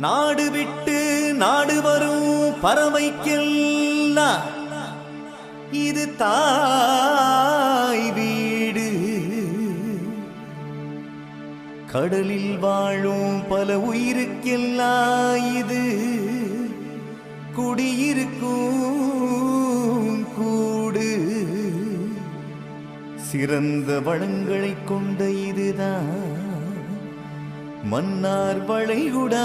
நாடு விட்டு நாடு வரும் பறவைக்கெல்லாம். இது தாய் வீடு. கடலில் வாழும் பல உயிருக்கெல்லாம் இது. குடியிருக்கும் கூடு. சிறந்த வளங்களை கொண்ட இதுதான். மன்னார் வளைகுடாவின்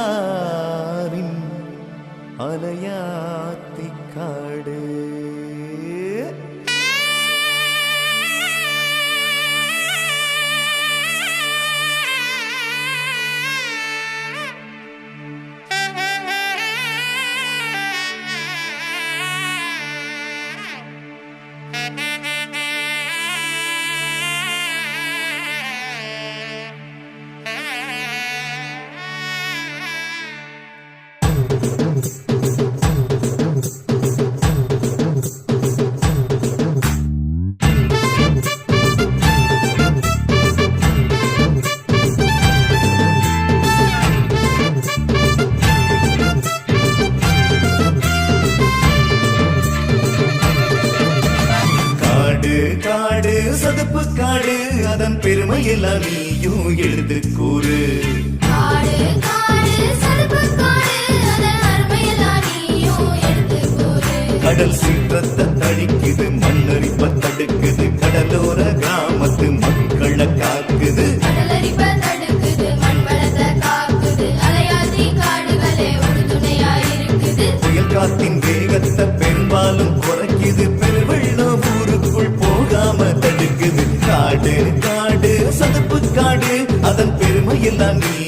அலையாத்திக் காடு. சதுப்பு காடு அதன் பெருமையெல்லாம் நீயும் எழுந்து கூறு. கடல் சீற்றத்தை தழிக்குது மண்ணரிப்ப தடுக்குது கடலோர கிராமத்து மக்களை காக்குது. தான் நீ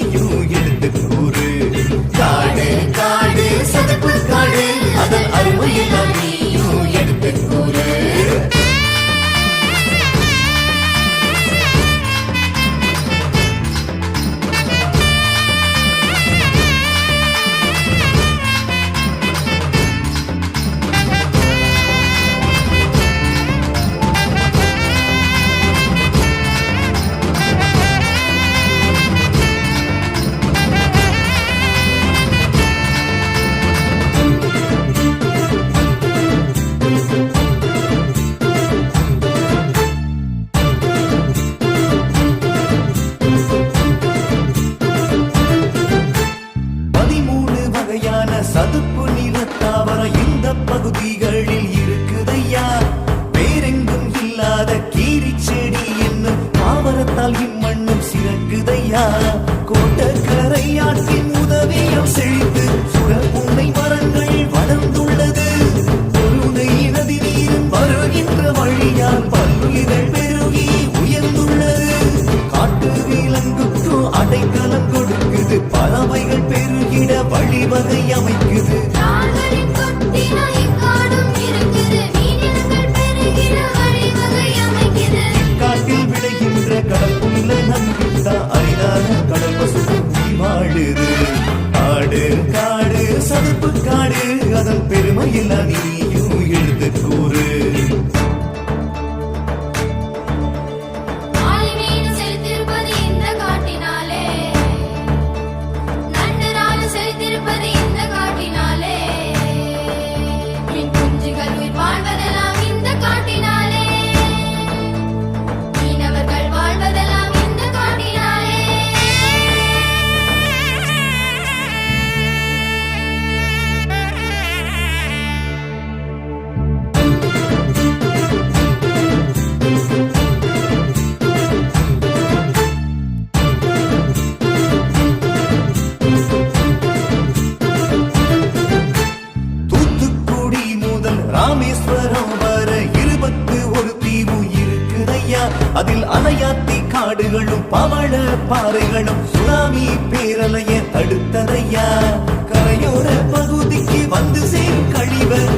வழிவகை அமைக்குது. கல்லும் பவள பாறைகளும் சுனாமி பேரலைய தடுத்ததையா? கரையோர பகுதிக்கு வந்து சேரும் கழிவர்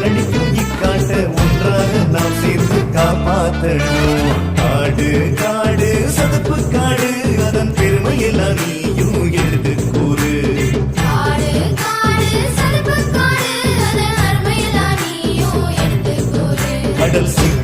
திரளி தூங்கிக்காட்ட ஒன்றாக நாம் சேர்ந்து காப்பாற்றணும். காடு காடு சதுப்பு காடு அதன் பெருமையெல்லாம் நீயும் எடுத்து கூறு. கடல் சிங்க